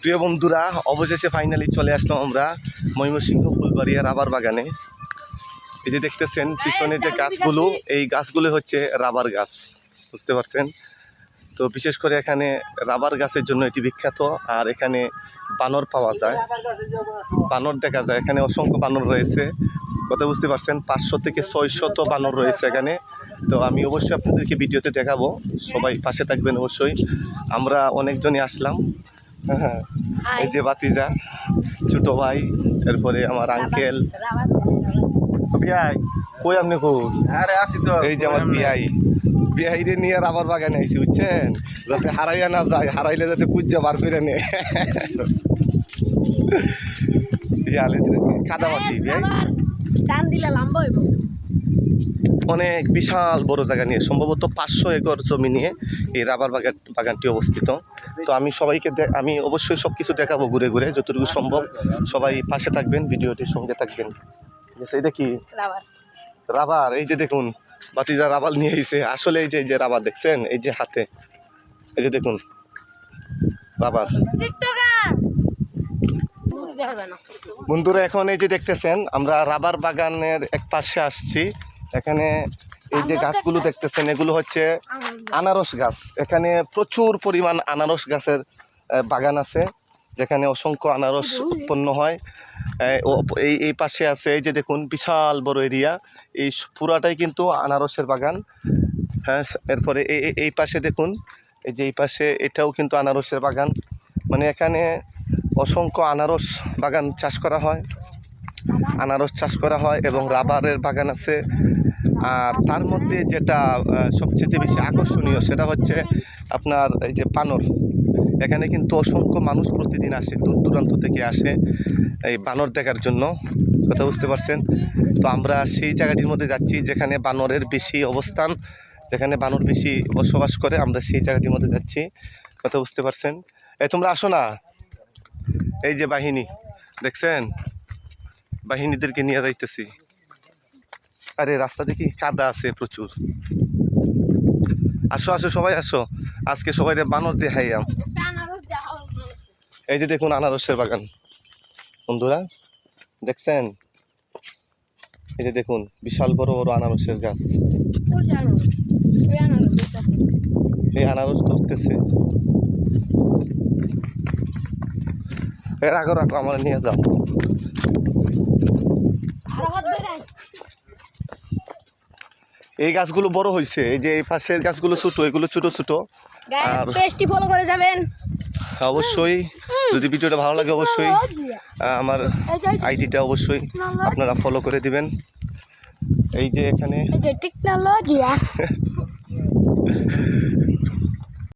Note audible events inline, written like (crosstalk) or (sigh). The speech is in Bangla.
প্রিয় বন্ধুরা অবশেষে ফাইনালি চলে আসলাম আমরা ময়মনসিংহ ফুলবাড়িয়া রাবার বাগানে। এই যে দেখতেছেন পিছনে যে গাছগুলো এই গাছগুলো হচ্ছে রাবার গাছ বুঝতে পারছেন? তো বিশেষ করে এখানে রাবার গাছের জন্য এটি বিখ্যাত আর এখানে বানর পাওয়া যায়। বানর দেখা যায় এখানে অসংখ্য বানর রয়েছে। কথা বুঝতে পারছেন পাঁচশো থেকে ছয়শত বানর রয়েছে এখানে। তো আমি অবশ্যই আপনাদেরকে ভিডিওতে দেখাবো সবাই পাশে থাকবেন অবশ্যই। আমরা অনেকজনই আসলাম। এই যে বাতিজা ছোট ভাই এরপরে আমার আঙ্কেল বিয়াই কই আপনি কই আরে আসি তো। এই যে আমার বিয়াই বিয়াই রে নিয়ে রাবার বাগানে আইছি বুঝছেন? যাতে হারাইয়া না যায় হারাইলে যাতে কুজ্জা বার করে নে। ইয়ালে কাদা মাছি বিয়াই টান দিলে লম্বা হইব। অনেক বিশাল বড় জায়গা নিয়ে সম্ভবত পাঁচশো একর জমি নিয়ে এই রাবার বাগান বাগানটি অবস্থিত। তো আমি সবাইকে আমি অবশ্যই সব কিছু দেখাবো ঘুরে ঘুরে যতটুকু সম্ভব। সবাই পাশে থাকবেন ভিডিওটির সঙ্গে থাকবেন। ঠিক আছে এটা কি? রাবার। এই যে দেখুন বাতিজা রাবার নিয়ে এসে আসলে এই যে এই যে রাবার দেখছেন এই যে হাতে এই যে দেখুন রাবার। বন্ধুরা এখন এই যে দেখতেছেন আমরা রাবার বাগানের এক পাশে আসছি। এখানে এই যে গাছগুলো দেখতেছেন এগুলো হচ্ছে আনারস গাছ। এখানে প্রচুর পরিমাণ আনারস গাছের বাগান আছে যেখানে অসংখ্য আনারস উৎপন্ন হয়। এই এই পাশে আছে এই যে দেখুন বিশাল বড় এরিয়া। এই পুরাটাই কিন্তু আনারসের বাগান। হ্যাঁ এরপরে এই- এই পাশে দেখুন এই যে এই পাশে এটাও কিন্তু আনারসের বাগান। মানে এখানে অসংখ্য আনারস বাগান চাষ করা হয়। আনারস চাষ করা হয় এবং রাবারের বাগান আছে। আর তার মধ্যে যেটা সবচেয়ে বেশি আকর্ষণীয় সেটা হচ্ছে আপনার এই যে বানর। এখানে কিন্তু অসংখ্য মানুষ প্রতিদিন আসে, দূর দূরান্ত থেকে আসে এই বানর দেখার জন্য, কথা বুঝতে পারছেন? তো আমরা সেই জায়গাটির মধ্যে যাচ্ছি যেখানে বানরের বেশি অবস্থান, যেখানে বানর বেশি বসবাস করে, আমরা সেই জায়গাটির মধ্যে যাচ্ছি, কথা বুঝতে পারছেন? এই তোমরা আসো না। এই যে বাহিনী, দেখছেন? বাহিনীদেরকে নিয়ে যাইতেছি। আরে, রাস্তা দেখি কাদা আছে প্রচুর। আসো আসো, সবাই আসো। আজকে সবাই বানর দেখাইয়াম। এই যে দেখুন আনারসের বাগান। বন্ধুরা, দেখছেন? এই যে দেখুন, বিশাল বড় বড় আনারসের গাছ। এই আনারস ধরতেছে। এর আগে রাখো, আমার নিয়ে যাও। এই গাছগুলো বড় হয়েছে এই যে এই পাশের গাছগুলো ছোট এগুলো ছোট ছোট। আর- পেজটি ফলো করে যাবেন। অবশ্যই যদি ভিডিওটা ভালো লাগে অবশ্যই আমার আইডিটা অবশ্যই আপনারা ফলো করে দিবেন। এই যে এখানে (laughs)